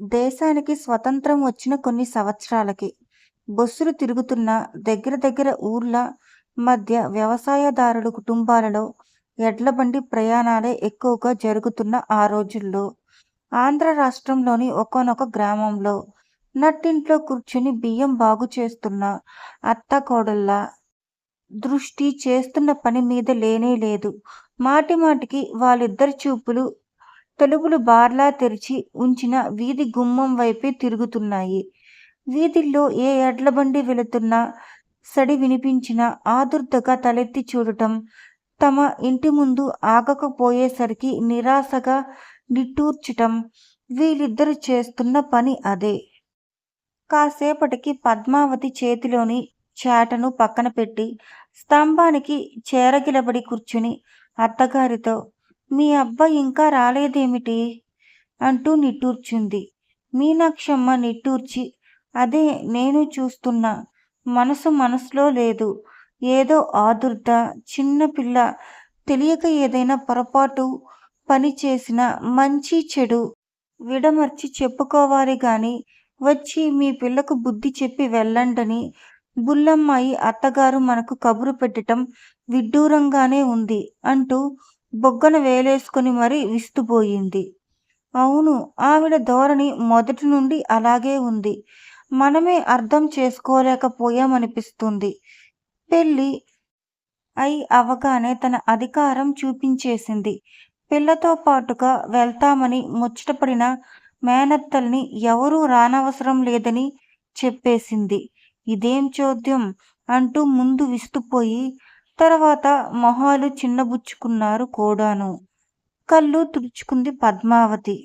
దేశానికి స్వతంత్రం వచ్చిన కొన్ని సంవత్సరాలకి బస్సులు తిరుగుతున్న దగ్గర దగ్గర ఊర్ల మధ్య వ్యవసాయదారుల కుటుంబాలలో ఎడ్లబండి ప్రయాణాలే ఎక్కువగా జరుగుతున్న ఆ రోజుల్లో. ఆంధ్ర రాష్ట్రంలోని ఒకనొక గ్రామంలో నట్టింట్లో కూర్చుని బియ్యం బాగు చేస్తున్న అత్తాకోడళ్ళ దృష్టి చేస్తున్న పని మీద లేనే లేదు. మాటి మాటికి వాళ్ళిద్దరి చూపులు తలుపులు బార్లా తెరిచి ఉంచిన వీధి గుమ్మం వైపే తిరుగుతున్నాయి. వీధిలో ఏ ఎడ్లబండి వెళుతున్నా సడి వినిపించిన ఆదుర్దగా తలెత్తి చూడటం తమ ఇంటి ముందు ఆగకపోయేసరికి నిరాశగా నిట్టూర్చటం వీళ్ళిద్దరు చేస్తున్న పని అదే. కాసేపటికి పద్మావతి చేతిలోని చాటను పక్కన పెట్టి స్తంభానికి చేరగిలబడి కూర్చుని అత్తగారితో మీ అబ్బాయి ఇంకా రాలేదేమిటి? అంటూ నిట్టూర్చింది. మీనాక్షమ్మ నిట్టూర్చి అదే నేను చూస్తున్నా మనసు మనసులో లేదు. ఏదో ఆదుర్ద చిన్నపిల్ల తెలియక ఏదైనా పొరపాటు పని చేసిన మంచి చెడు విడమర్చి చెప్పుకోవాలి గాని వచ్చి మీ పిల్లకు బుద్ధి చెప్పి వెళ్ళండని బుల్లమ్మాయి అత్తగారు మనకు కబురు పెట్టడం విడ్డూరంగానే ఉంది అంటూ బొగ్గన వేలేసుకుని మరీ విస్తుపోయింది. అవును ఆవిడ ధోరణి మొదటి నుండి అలాగే ఉంది. మనమే అర్థం చేసుకోలేకపోయామనిపిస్తుంది. పెళ్ళి అయి అవగానే తన అధికారం చూపించేసింది. పిల్లతో పాటుగా వెళ్తామని ముచ్చటపడిన మేనత్తల్ని ఎవరూ రానవసరం లేదని చెప్పేసింది. ఇదేం చోద్యం? అంటూ ముందు విస్తుపోయి తర్వాత మొహాలు చిన్నబుచ్చుకున్నారు కూడాను. కళ్ళు తుడుచుకుంది పద్మావతి.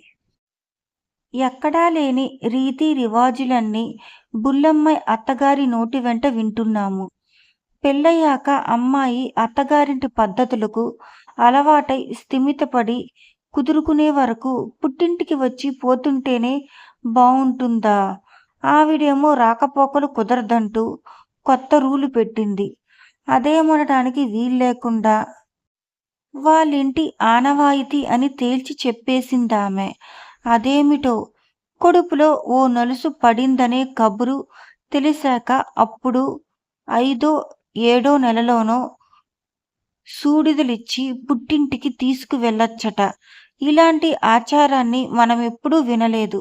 ఎక్కడా లేని రీతి రివాజులన్నీ బుల్లమ్మాయి అత్తగారి నోటి వెంట వింటున్నాము. పెళ్ళయ్యాక అమ్మాయి అత్తగారింటి పద్ధతులకు అలవాటై స్థిమితపడి కుదురుకునే వరకు పుట్టింటికి వచ్చి పోతుంటేనే బావుంటుందా? ఆవిడేమో రాకపోకలు కుదరదంటూ కొత్త రూలు పెట్టింది. అదేమనటానికి వీల్లేకుండా వాళ్ళింటి ఆనవాయితీ అని తేల్చి చెప్పేసిందామె. అదేమిటో? కొడుపులో ఓ నలుసు పడిందనే కబురు తెలిసాక అప్పుడు ఐదో ఏడో నెలలోనో సూడిదలిచ్చి పుట్టింటికి తీసుకువెళ్ళొచ్చట. ఇలాంటి ఆచారాన్ని మనమెప్పుడూ వినలేదు.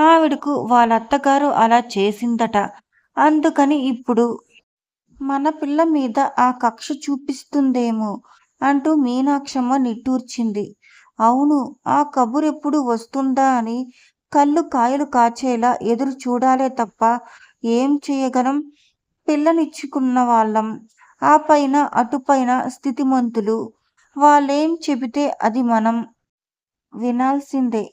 ఆవిడకు వాళ్ళత్తగారు అలా చేసిందట. అందుకని ఇప్పుడు మన పిల్ల మీద ఆ కక్ష చూపిస్తుందేమో అంటూ మీనాక్షమ్మ నిట్టూర్చింది. అవును ఆ కబురెప్పుడు వస్తుందా అని కళ్ళు కాయలు కాచేలా ఎదురు చూడాలే తప్ప ఏం చేయగలం? పిల్లనిచ్చుకున్న వాళ్ళం ఆ పైన అటుపైన స్థితిమంతులు. వాళ్ళేం చెబితే అది మనం వినాల్సిందే.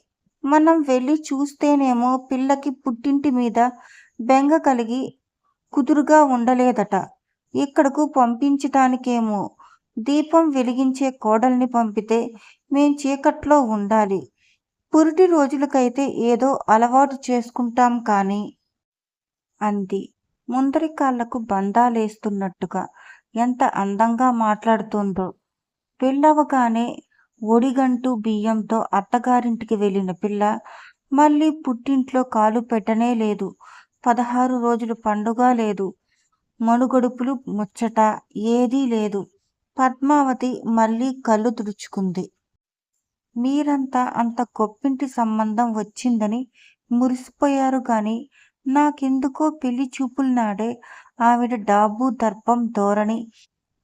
మనం వెళ్ళి చూస్తేనేమో పిల్లకి పుట్టింటి మీద బెంగ కలిగి కుదురుగా ఉండలేదట. ఇక్కడకు పంపించటానికేమో? దీపం వెలిగించే కోడల్ని పంపితే మేం చీకట్లో ఉండాలి. పురిటి రోజులకైతే ఏదో అలవాటు చేసుకుంటాం కానీ అంది. ముందరి కాళ్ళకు బంధాలేస్తున్నట్టుగా ఎంత అందంగా మాట్లాడుతుందో. పెళ్ళవగానే ఒడిగంటూ బియ్యంతో అత్తగారింటికి వెళ్ళిన పిల్ల మళ్ళీ పుట్టింట్లో కాలు పెట్టనే లేదు. పదహారు రోజులు పండుగ లేదు. మనుగడుపులు ముచ్చట ఏదీ లేదు. పద్మావతి మళ్ళీ కళ్ళు తుడుచుకుంది. మీరంతా అంత గొప్పింటి సంబంధం వచ్చిందని మురిసిపోయారు గాని నాకెందుకో పెళ్ళి చూపుల నాడే ఆవిడ డాబు దర్పం ధోరణి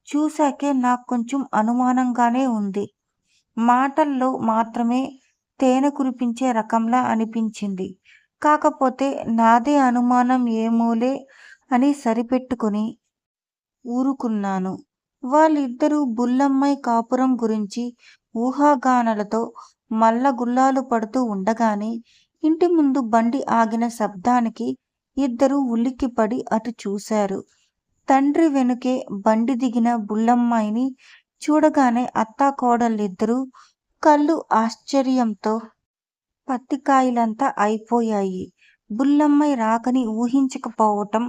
చూశాకే నాకు కొంచెం అనుమానంగానే ఉంది. మాటల్లో మాత్రమే తేనె కురిపించే రకంలా అనిపించింది. కాకపోతే నాదే అనుమానం ఏమోలే అని సరిపెట్టుకుని ఊరుకున్నాను. వాళ్ళిద్దరూ బుల్లమ్మాయి కాపురం గురించి ఊహాగానాలతో మల్లగుల్లాలు పడుతూ ఉండగానే ఇంటి ముందు బండి ఆగిన శబ్దానికి ఇద్దరూ ఉలిక్కిపడి అటు చూశారు. తండ్రి వెనుకే బండి దిగిన బుల్లమ్మాయిని చూడగానే అత్తాకోడళ్ళిద్దరూ కళ్ళు ఆశ్చర్యంతో పత్తికాయలంతా అయిపోయాయి. బుల్లమ్మాయి రాకని ఊహించకపోవటం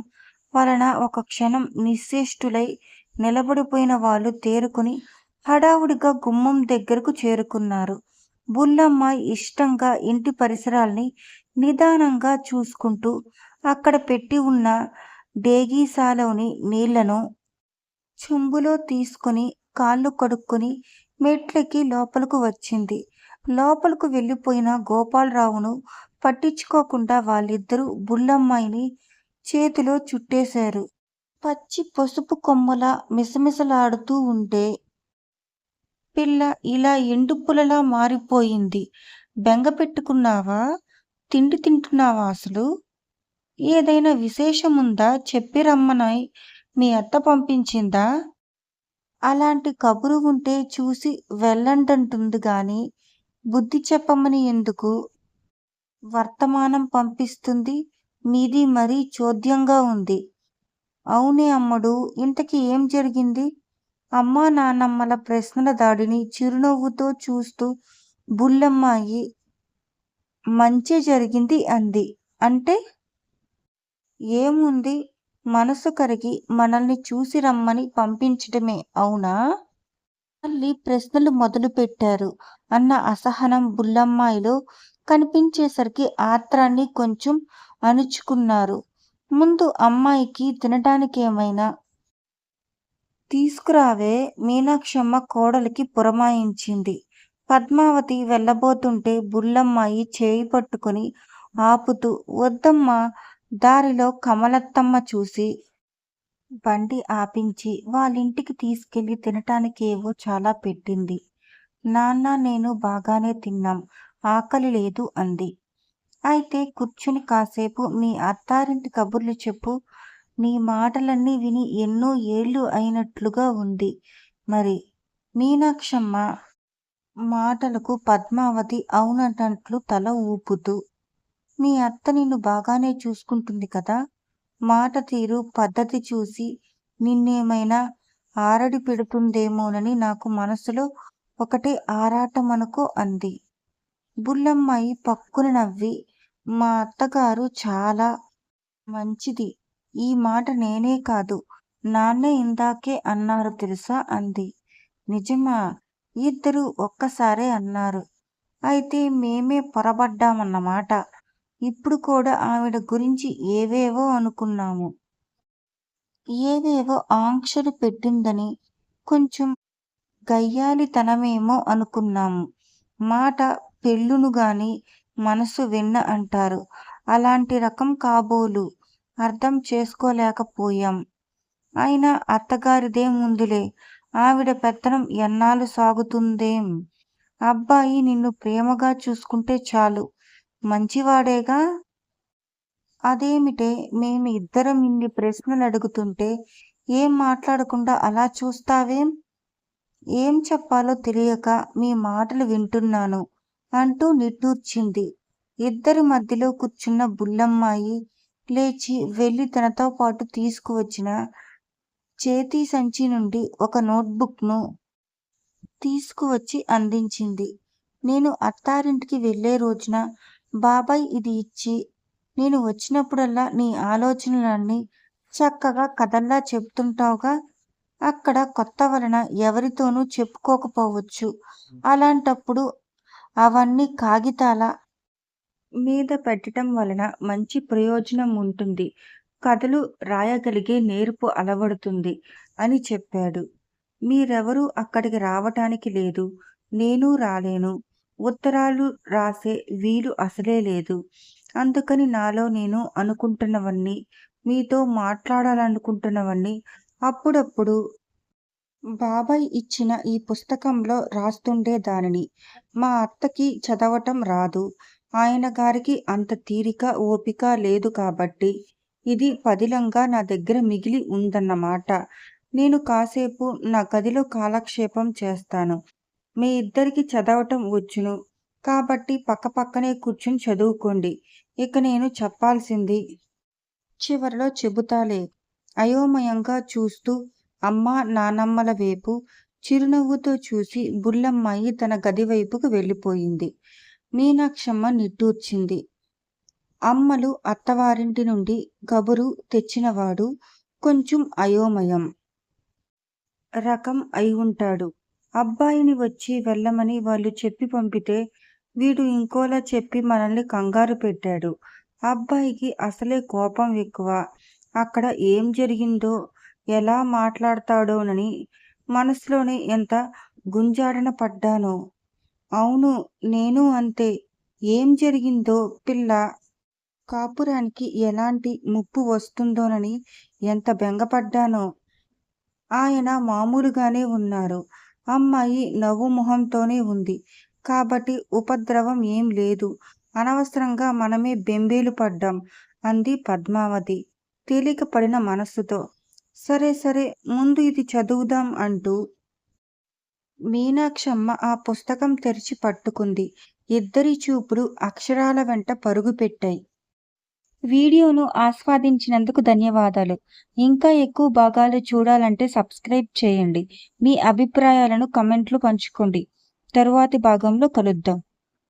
వలన ఒక క్షణం నిశ్చేష్టులై నిలబడిపోయిన వాళ్ళు తేరుకుని హడావుడిగా గుమ్మం దగ్గరకు చేరుకున్నారు. బుల్లమ్మాయి ఇష్టంగా ఇంటి పరిసరాల్ని నిదానంగా చూసుకుంటూ అక్కడ పెట్టి ఉన్న డేగీసాలోని నీళ్ళను చెంబులో తీసుకుని కాళ్ళు కడుక్కొని మెట్లకి లోపలకు వచ్చింది. లోపలకు వెళ్ళిపోయిన గోపాలరావును పట్టించుకోకుండా వాళ్ళిద్దరూ బుల్లమ్మాయిని చేతిలో చుట్టేశారు. పచ్చి పసుపు కొమ్మలా మిసమిసలాడుతూ ఉంటే పిల్ల ఇలా ఎండుపులలా మారిపోయింది. బెంగ పెట్టుకున్నావా? తిండి తింటున్నావా అసలు? ఏదైనా విశేషముందా? చెప్పి రమ్మనాయ్. మీ అత్త పంపించిందా? అలాంటి కబురు ఉంటే చూసి వెళ్ళండంటుంది గాని బుద్ధి చెప్పమని ఎందుకు? వర్తమానం పంపిస్తుంది. మీది మరీ చోద్యంగా ఉంది. అవునే అమ్మడు ఇంతకీ ఏం జరిగింది? అమ్మా నాన్నమ్మల ప్రశ్నల దాడిని చిరునవ్వుతో చూస్తూ బుల్లమ్మాయి మంచి జరిగింది అంది. అంటే? ఏముంది? మనసు కరిగి మనల్ని చూసి రమ్మని పంపించడమే అవునా? మళ్ళీ ప్రశ్నలు మొదలు పెట్టారు. అన్న అసహనం బుల్లమ్మాయిలో కనిపించేసరికి ఆత్రాన్ని కొంచెం అణుచుకున్నారు. ముందు అమ్మాయికి తినటానికి ఏమైనా? తీసుకురావే మీనాక్షమ్మ కోడలికి పురమాయించింది. పద్మావతి వెళ్ళబోతుంటే బుల్లమ్మాయి చేయి పట్టుకుని ఆపుతూ వద్దమ్మ దారిలో కమలత్తమ్మ చూసి బండి ఆపించి వాళ్ళింటికి తీసుకెళ్ళి తినటానికేవో చాలా పెట్టింది. నాన్న నేను బాగానే తిన్నాం. ఆకలి లేదు అంది. అయితే కూర్చుని కాసేపు మీ అత్తారింటి కబుర్లు చెప్పు. నీ మాటలన్నీ విని ఎన్నో ఏళ్ళు అయినట్లుగా ఉంది. మరి మీనాక్షమ్మ మాటలకు పద్మావతి అవునన్నట్లు తల ఊపుతూ మీ అత్త నిన్ను బాగానే చూసుకుంటుంది కదా? మాట తీరు పద్ధతి చూసి నిన్నేమైనా ఆరడి పెడుతుందేమోనని నాకు మనసులో ఒకటే ఆరాటమనుకో అంది. బుల్లమ్మాయి పక్కున నవ్వి మా అత్తగారు చాలా మంచిది. ఈ మాట నేనే కాదు. నాన్నే ఇందాకే అన్నారు తెలుసా? అంది. నిజమా? ఇద్దరు ఒక్కసారే అన్నారు. అయితే మేమే పొరబడ్డామన్నమాట. ఇప్పుడు కూడా ఆవిడ గురించి ఏవేవో అనుకున్నాము. ఏవేవో ఆంక్షలు పెట్టిందని కొంచెం గయ్యాలితనమేమో అనుకున్నాము. మాట పెళ్ళును గాని మనసు వెన్న అంటారు. అలాంటి రకం కాబోలు. అర్థం చేసుకోలేకపోయాం. అయినా అత్తగారిదేముందులే ఆవిడ పెత్తనం ఎన్నాళ్ళు సాగుతుందేం? అబ్బాయి నిన్ను ప్రేమగా చూసుకుంటే చాలు. మంచివాడేగా? అదేమిటే? మేము ఇద్దరం ఇన్ని ప్రశ్నలు అడుగుతుంటే ఏం మాట్లాడకుండా అలా చూస్తావేం? ఏం చెప్పాలో తెలియక మీ మాటలు వింటున్నాను. అంటూ నిట్టూర్చింది ఇద్దరి మధ్యలో కూర్చున్న బుల్లమ్మాయి లేచి వెళ్ళి తనతో పాటు తీసుకువచ్చిన చేతి సంచి నుండి ఒక నోట్బుక్ను తీసుకువచ్చి అందించింది. నేను అత్తారింటికి వెళ్ళే రోజున బాబాయ్ ఇది ఇచ్చి నేను వచ్చినప్పుడల్లా నీ ఆలోచనలన్నీ చక్కగా కథల్లా చెప్తుంటావుగా అక్కడ కొత్త వలన ఎవరితోనూ చెప్పుకోకపోవచ్చు. అలాంటప్పుడు అవన్నీ కాగితాల మీద పెట్టడం వలన మంచి ప్రయోజనం ఉంటుంది. కథలు రాయగలిగే నేర్పు అలవడుతుంది అని చెప్పాడు. మీరెవరూ అక్కడికి రావటానికి లేదు. నేను రాలేను. ఉత్తరాలు రాసే వీలు అసలే లేదు. అందుకని నాలో నేను అనుకుంటున్నవన్నీ మీతో మాట్లాడాలనుకుంటున్నవన్నీ అప్పుడప్పుడు బాబాయ్ ఇచ్చిన ఈ పుస్తకంలో రాస్తుండే దానిని. మా అత్తకి చదవటం రాదు. ఆయన గారికి అంత తీరిక ఓపిక లేదు కాబట్టి. ఇది పదిలంగా నా దగ్గర మిగిలి ఉందన్నమాట. నేను కాసేపు నా గదిలో కాలక్షేపం చేస్తాను. మీ ఇద్దరికి చదవటం వచ్చును. కాబట్టి పక్కపక్కనే కూర్చుని చదువుకోండి. ఇక నేను చెప్పాల్సింది చివరిలో చెబుతాలే. అయోమయంగా చూస్తూ అమ్మ నానమ్మల వైపు చిరునవ్వుతో చూసి బుల్లమ్మాయి తన గది వైపుకు వెళ్ళిపోయింది. మీనాక్షమ్మ నిట్టూర్చింది. అమ్మలు అత్తవారింటి నుండి కబురు తెచ్చినవాడు కొంచెం అయోమయం. రకం అయి ఉంటాడు. అబ్బాయిని వచ్చి వెళ్ళమని వాళ్ళు చెప్పి పంపితే వీడు ఇంకోలా చెప్పి మనల్ని కంగారు పెట్టాడు. అబ్బాయికి అసలే కోపం ఎక్కువ. అక్కడ ఏం జరిగిందో ఎలా మాట్లాడతాడోనని మనసులోనే ఎంత గుంజాడన పడ్డానో. అవును నేను అంతే. ఏం జరిగిందో పిల్ల కాపురానికి ఎలాంటి ముప్పు వస్తుందోనని ఎంత బెంగపడ్డానో. ఆయన మామూలుగానే ఉన్నారు. అమ్మాయి నవ్వు మొహంతోనే ఉంది. కాబట్టి ఉపద్రవం ఏం లేదు. అనవసరంగా మనమే బెంబేలు పడ్డాం అంది పద్మావతి. తేలిక పడిన మనస్సుతో సరే సరే ముందు ఇది చదువుదాం అంటూ మీనాక్షమ్మ ఆ పుస్తకం తెరిచి పట్టుకుంది. ఇద్దరి చూపులు అక్షరాల వెంట పరుగు పెట్టాయి. వీడియోను ఆస్వాదించినందుకు ధన్యవాదాలు. ఇంకా ఎక్కువ భాగాలు చూడాలంటే సబ్స్క్రైబ్ చేయండి. మీ అభిప్రాయాలను కమెంట్లు పంచుకోండి. తరువాతి భాగంలో కలుద్దాం.